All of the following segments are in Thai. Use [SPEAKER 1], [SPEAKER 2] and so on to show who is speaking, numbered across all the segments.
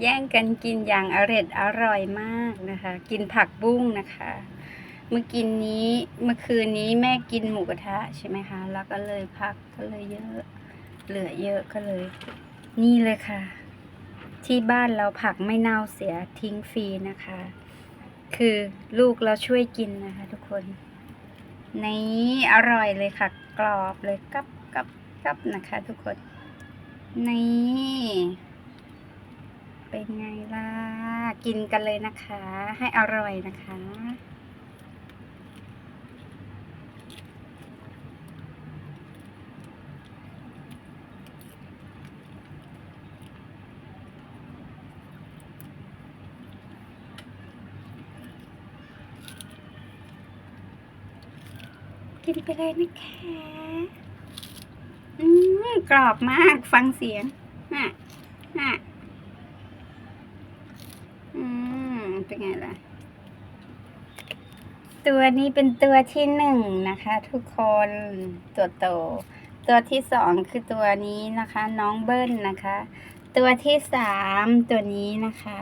[SPEAKER 1] แย่งกันกินอย่างอร่อยอร่อยมากนะคะ กินผักบุ้งนะคะ เมื่อกินนี้เมื่อคืนนี้แม่กินหมูกระทะใช่ไหมคะ แล้วก็เลยผักก็เลยเยอะ เหลือเยอะก็เลย นี่เลยค่ะ ที่บ้านเราผักไม่เน่าเสียทิ้งฟรีนะคะ คือลูกเราช่วยกินนะคะ ทุกคน นี่อร่อยเลยค่ะ กรอบเลยกับกับกับนะคะ ทุกคน นี่ เป็นไงล่ะ กินกันเลยนะคะ ให้อร่อยนะคะ กินไปเลยนะคะ อืมกรอบมากฟังเสียงน่ะน่ะอืม เป็นไงล่ะ ตัวนี้เป็นตัวที่หนึ่งนะคะ ทุกคนตัวโต ตัวที่สองคือตัวนี้นะคะ น้องเบิ้ลนะคะ ตัวที่สามตัวนี้นะคะ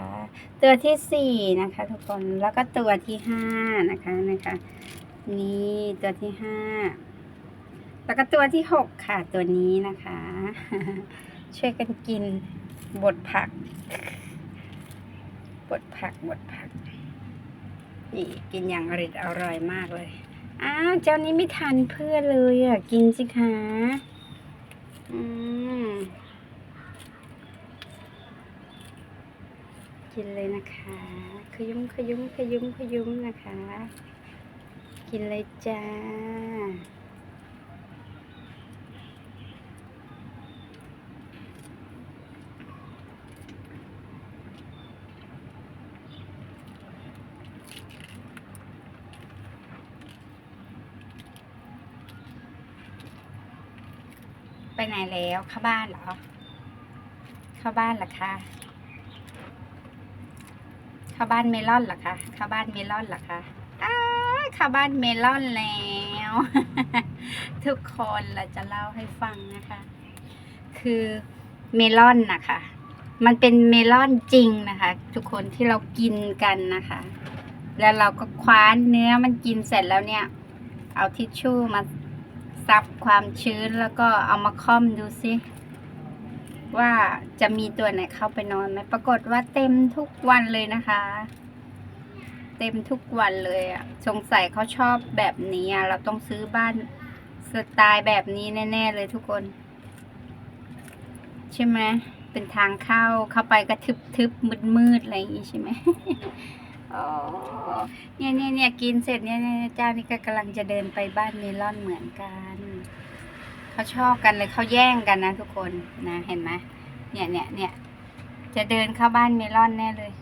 [SPEAKER 1] ตัวที่สี่นะคะ ทุกคนแล้วก็ตัวที่ห้านะคะนะคะ นี่ตัวที่ห้าแล้วก็ตัวที่หกค่ะตัวนี้นะคะ ช่วยกันกินบดผักบดผักบดผัก นี่กินอย่างอริดอร่อยมากเลย อ้าวเจ้านี้ไม่ทันเพื่อนเลยอะ กินสิคะอืมกินเลยนะคะ ขยุ้มขยุ้มขยุ้มขยุ้มนะคะ กินเลยจ้า ไปไหนแล้วเข้าบ้านเหรอ เข้าบ้านเหรอคะ เข้าบ้านเมลอนเหรอคะ เข้าบ้านเมลอนเหรอคะอ้าเข้าบ้านเมลอนแล้ว ทุกคนเราจะเล่าให้ฟังนะคะ คือเมลอนนะคะ มันเป็นเมลอนจริงนะคะ ทุกคนที่เรากินกันนะคะ แล้วเราก็คว้านเนื้อมันกินเสร็จแล้วเนี่ย เอาทิชชู่มา ซับความชื้นแล้วก็เอามาค่อมดูซิว่าจะมีตัวไหนเข้าไปนอนไหมปรากฏว่าเต็มทุกวันเลยนะคะ เต็มทุกวันเลยอะสงสัยเขาชอบแบบนี้อะเราต้องซื้อบ้านสไตล์แบบนี้แน่ ๆ เลยทุกคน ใช่ไหมเป็นทางเข้าเข้าไปก็ทึบๆมืดๆอะไรอย่างงี้ใช่ไหม อ๋อเนี่ยเนี่ยเนี่ยกินเสร็จเนี่ยเนี่ยเจ้านี่ก็กำลังจะเดินไปบ้านเมลอนเหมือนกันเขาชอบกันเลยเขาแย่งกันนะทุกคนนะเห็นไหมเนี่ยเนี่ยเนี่ยจะเดินเข้าบ้านเมลอนแน่เลย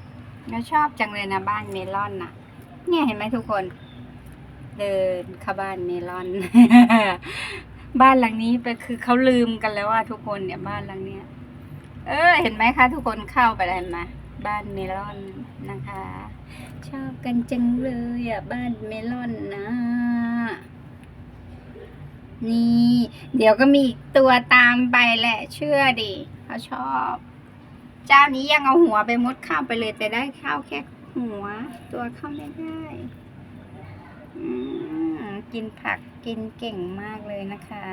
[SPEAKER 1] แล้วชอบจังเลยนะบ้านเมลอนน่ะ เนี่ยเห็นไหมทุกคน เดินเข้าบ้านเมลอน บ้านหลังนี้ไปคือเขาลืมกันแล้วว่าทุกคนเนี่ยบ้านหลังเนี้ย เออ เห็นไหมคะ ทุกคนเข้าไปแล้วเห็นไหมบ้านเมลอน นะคะ ชอบกันจังเลยอะบ้านเมลอนนะ นี่ เดี๋ยวก็มีอีกตัวตามไปแหละ เชื่อดิเขาชอบ เจ้านี้ยังเอาหัวไปมดข้าวไปเลยแต่ได้ข้าวแค่หัว ตัวเข้าไม่ได้กินผักกินเก่งมากเลยนะคะ